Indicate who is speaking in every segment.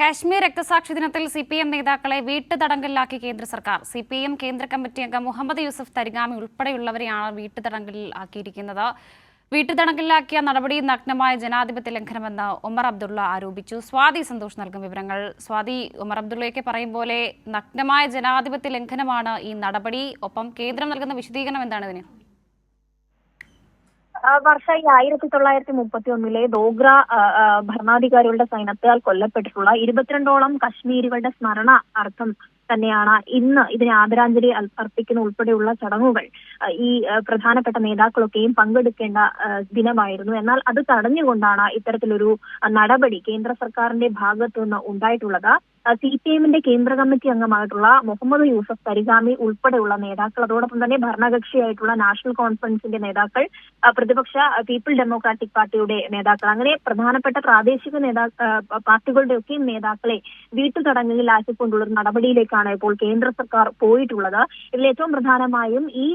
Speaker 1: കാശ്മീർ രക്തസാക്ഷി ദിനത്തിൽ C P M നേതാക്കളെ വീട്ടുതടങ്കലിലാക്കി കേന്ദ്ര സർക്കാർ. സി പി എം കേന്ദ്ര കമ്മിറ്റി അംഗം മുഹമ്മദ് യൂസഫ് തരിഗാമി ഉൾപ്പെടെയുള്ളവരെയാണ് വീട്ടുതടങ്കലിൽ ആക്കിയിരിക്കുന്നത് വീട്ടുതടങ്കലിലാക്കിയ നടപടി നഗ്നമായ ജനാധിപത്യ ലംഘനമെന്ന് ഉമർ അബ്ദുള്ള ആരോപിച്ചു. സ്വാതി സന്തോഷ് നൽകും വിവരങ്ങൾ. സ്വാതി ഉമർ അബ്ദുള്ളയൊക്കെ പറയും പോലെ നഗ്നമായ ജനാധിപത്യ ലംഘനമാണ് ഈ നടപടി. ഒപ്പം കേന്ദ്രം നൽകുന്ന വിശദീകരണം എന്താണ് ഇതിന്?
Speaker 2: വർഷ ഈ ആയിരത്തി തൊള്ളായിരത്തി മുപ്പത്തി ഒന്നിലെ ദോഗ്ര ഭരണാധികാരികളുടെ സൈന്യത്താൽ കൊല്ലപ്പെട്ടിട്ടുള്ള ഇരുപത്തിരണ്ടോളം കശ്മീരികളുടെ സ്മരണ അർത്ഥം തന്നെയാണ് ഇന്ന് ഇതിന് ആദരാഞ്ജലി അർപ്പിക്കുന്ന ഉൾപ്പെടെയുള്ള ചടങ്ങുകൾ. ഈ പ്രധാനപ്പെട്ട നേതാക്കളൊക്കെയും പങ്കെടുക്കേണ്ട ദിനമായിരുന്നു. എന്നാൽ അത് തടഞ്ഞുകൊണ്ടാണ് ഇത്തരത്തിലൊരു നടപടി കേന്ദ്ര സർക്കാരിന്റെ ഭാഗത്തുനിന്ന് ഉണ്ടായിട്ടുള്ളത്. സി പി എമ്മിന്റെ കേന്ദ്ര കമ്മിറ്റി അംഗമായിട്ടുള്ള മുഹമ്മദ് യൂസഫ് തരിഗാമി ഉൾപ്പെടെയുള്ള നേതാക്കൾ അതോടൊപ്പം തന്നെ ഭരണകക്ഷിയായിട്ടുള്ള നാഷണൽ കോൺഫറൻസിന്റെ നേതാക്കൾ പ്രതിപക്ഷ പീപ്പിൾ ഡെമോക്രാറ്റിക് പാർട്ടിയുടെ നേതാക്കൾ അങ്ങനെ പ്രധാനപ്പെട്ട പ്രാദേശിക നേതാ ആ, പാർട്ടികളുടെ ഒക്കെ നേതാക്കളെ വീട്ടുതടങ്കലിലാക്കിക്കൊണ്ടുള്ള ഒരു നടപടിയിലേക്കാണ് ഇപ്പോൾ കേന്ദ്ര സർക്കാർ പോയിട്ടുള്ളത്. ഇതിൽ ഏറ്റവും പ്രധാനമായും ഈ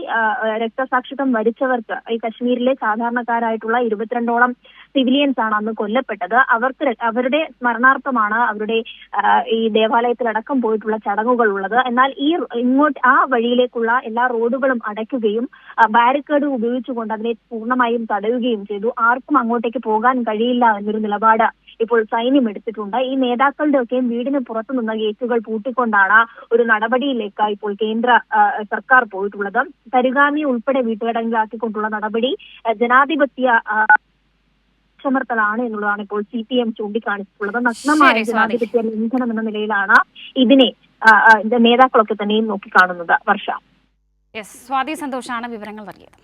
Speaker 2: രക്തസാക്ഷിത്വം വരിച്ചവർക്ക് ഈ കശ്മീരിലെ സാധാരണക്കാരായിട്ടുള്ള ഇരുപത്തിരണ്ടോളം സിവിലിയൻസ് ആണ് അന്ന് കൊല്ലപ്പെട്ടത്. അവർക്ക് അവരുടെ സ്മരണാർത്ഥമാണ് അവരുടെ ആ, ഈ ദേവാലയത്തിലടക്കം പോയിട്ടുള്ള ചടങ്ങുകൾ ഉള്ളത് എന്നാൽ ഈ ഇങ്ങോട്ട് ആ വഴിയിലേക്കുള്ള എല്ലാ റോഡുകളും അടയ്ക്കുകയും ബാരിക്കേഡ് ഉപയോഗിച്ചുകൊണ്ട് അതിനെ പൂർണമായും തടയുകയും ചെയ്തു. ആർക്കും അങ്ങോട്ടേക്ക് പോകാൻ കഴിയില്ല എന്നൊരു നിലപാട് ഇപ്പോൾ സൈന്യം എടുത്തിട്ടുണ്ട്. ഈ നേതാക്കളുടെ ഒക്കെയും വീടിന് പുറത്തു നിന്ന് ഗേറ്റുകൾ പൂട്ടിക്കൊണ്ടാണ് ഒരു നടപടിയിലേക്ക് ഇപ്പോൾ കേന്ദ്ര സർക്കാർ പോയിട്ടുള്ളത്. തരുഗാമി ഉൾപ്പെടെ വീട്ടുകടങ്കിലാക്കിക്കൊണ്ടുള്ള നടപടി ജനാധിപത്യ അടിച്ചമർത്തലാണ് എന്നുള്ളതാണ് ഇപ്പോൾ സി പി എം ചൂണ്ടിക്കാണിച്ചിട്ടുള്ളത്. നഗ്നമായ. ജനാധിപത്യ ലംഘനം എന്ന നിലയിലാണ് ഇതിനെ നേതാക്കളൊക്കെ തന്നെയും നോക്കിക്കാണുന്നത്. വർഷ.
Speaker 1: യെസ് സ്വാതി സന്തോഷാണ് വിവരങ്ങൾ നൽകിയത്.